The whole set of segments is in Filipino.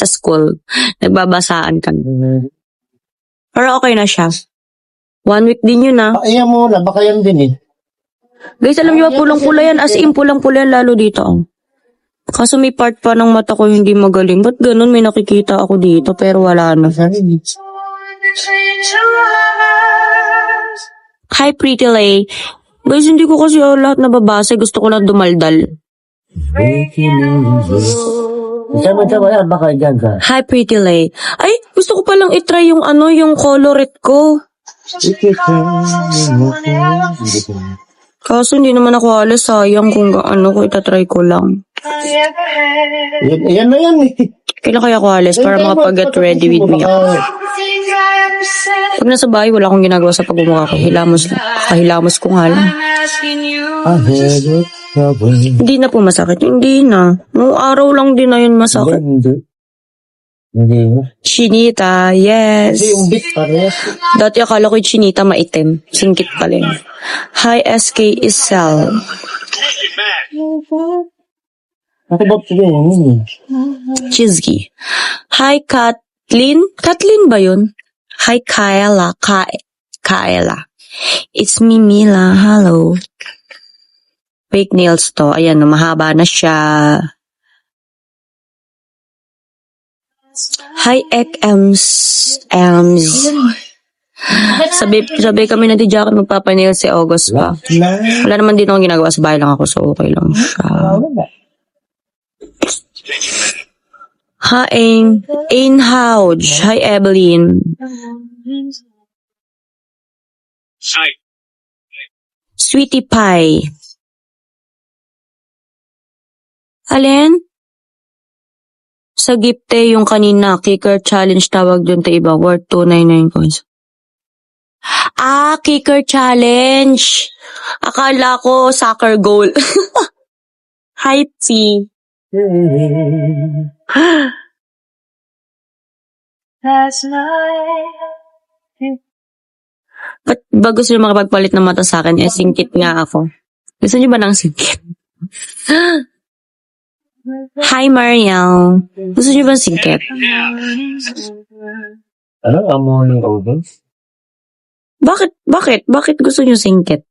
sa school. Nagbabasaan kami. Pero okay na siya. One week din yun ah. Ayan mo na, baka yan din eh. Guys, alam niyo ba, pulang-pula yan. As in, pulang-pula yan lalo dito. Oh. Kaso may part pa ng mata ko hindi magaling. Ba't ganun? May nakikita ako dito pero wala na. Hi, Pretty Lay. Guys, hindi ko kasi oh, lahat nababasa. Gusto ko lang dumaldal. Sama sa wala, baka dyan ka. Hi, Pretty Lay. Ay, gusto ko palang itry yung ano, yung coloret ko. Kaso hindi naman ako alas. Sayang kung ano ko itatry ko lang. Yan, yan na yan eh. Kailan kaya ako alis para makapag-get ready with me ako. Pag nasa bahay, wala akong ginagawa sa pagmumukha ko. Hilamos, kahilamos ko nga Hindi na po masakit. Hindi na. Noong araw lang din na yun masakit. Hindi. Hindi mo. Chinita, yes. Hindi, yung bit parehas. Dati akala ko yung chinita maitim. Singkit pala yun. Hi, SK Isel. Ako ba sige yun? Chizky. Hi, Kathleen. Kathleen ba yun? Hi, Kaela. Ka Kaela. It's me, Mila. Hello. Fake nails to. Ayan, no, mahaba na siya. Hi, Ek Ems. Sabi, sabi kami na di Jacket magpapanail si August pa. Wala naman din akong ginagawa sa bahay lang ako, so okay lang siya. Hi, Ain. Ain Houch. Hi, Evelyn. Sweetie Pie. Alin? Sa gifte yung kanina, kicker challenge tawag dun ta iba, worth 299 coins. Ah, kicker challenge. Akala ko soccer goal. Hi, P. Ba't ba gusto nyo makapagpalit ng mata sa akin? Eh, singkit nga ako. Gusto nyo ba ng singkit? Hi, Mariel. Gusto nyo ba ng singkit? Ano? Amo ng August? Bakit? Bakit? Bakit gusto nyo singkit?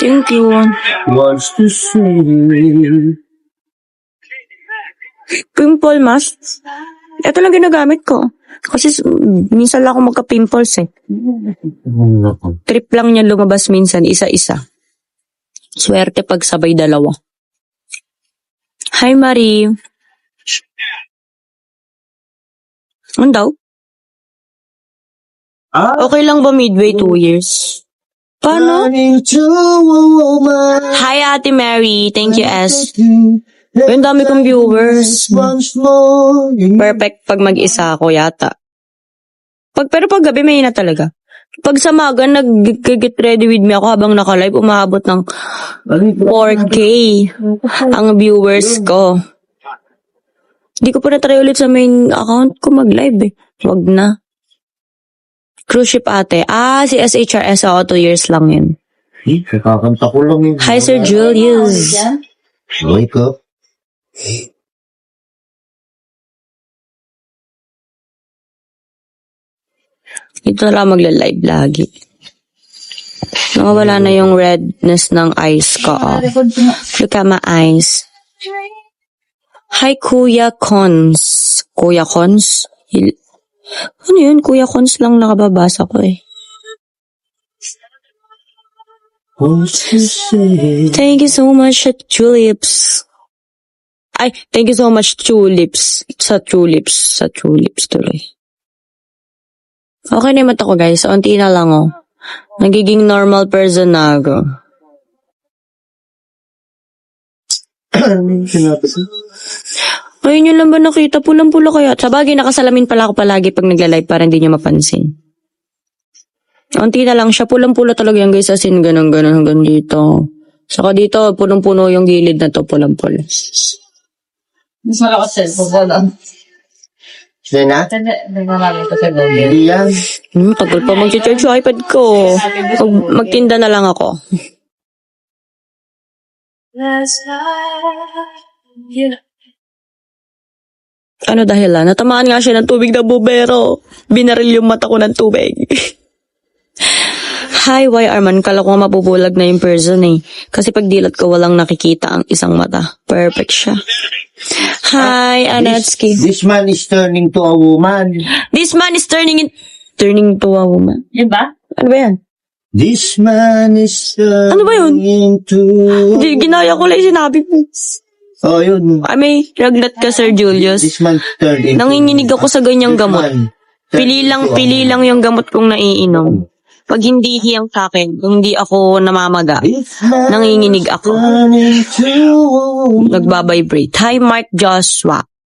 Thank you. Wants to see Pimple mask. Ito lang ginagamit ko. Kasi minsan lang ako magka-pimples eh. Trip lang niya lumabas minsan, isa-isa. Swerte pag sabay dalawa. Hi, Marie. Ano daw? Ah, Okay lang ba midway two years? Paano? Hi, Ate Mary. Thank you, S. Ang dami kong viewers. Perfect pag mag-isa ako yata. Pag, pero pag gabi, may na talaga. Pag sa maga, nag-get ready with me ako habang naka-live, umabot ng 4K ang viewers ko. Hindi ko pa na-try ulit sa main account ko mag-live eh. Wag na. Cruise ship ate. Ah, si SHRS ako, 2 years lang yun. Eh, kakakanta ko lang yun. Hi, Sir Julius. Wake up. Ito lang magla-live lagi. Nawawala na yung redness ng eyes ko. Oh. Look at my eyes. Hi, Kuya Cons. Kuya Cons? Hil- ano yun? Kuya Cons lang nakababasa ko eh. Thank you so much at Tulips. Ay, thank you so much Tulips. Sa Tulips. Sa Tulips tuloy. Okay na yung mata ko guys. Unti na lang oh. Nagiging normal person na ako. Ayun yun lang ba nakita? Pulang-pula kaya. Sa bagay, nakasalamin pala ako palagi pag nagla-live para hindi nyo mapansin. Unti na lang siya. Pulang-pula talaga yan guys. As in, ganun-ganun hanggang dito. Saka dito, punong-puno yung gilid na to. Pulang-pula. Mas malakas cellphone ko lang. Sila na? Nagmamamit ko sa Google. Hindi yan. Hmm, tagal pa mag-charge yung iPad ko. Mag- magtinda na lang ako. Ano dahilan? Natamaan nga siya ng tubig na bubero. Binaril yung mata ko ng tubig. Hi, why Arman? Kala ko nga mabubulag na yung person eh. Kasi pag dilat ko walang nakikita ang isang mata. Perfect siya. Hi, Anetsky. This man is turning to a woman. This man is turning in, turning to a woman. Yun ba? Ano ba yan? This man is turning Ano ba yun? into... Hindi, ginaya ko lang yung sinabi ko. Oh, yun. Ay, may lagnat ka, Sir Julius. This man turned into... Nanginginig ako sa ganyang This gamot. man turned Pili lang, into a pili lang yung gamot kong naiinom. Pag hindi hiyang sa akin, kung hindi ako namamaga, nanginginig ako. Nagbabibrate. Hi, Mark Joshua.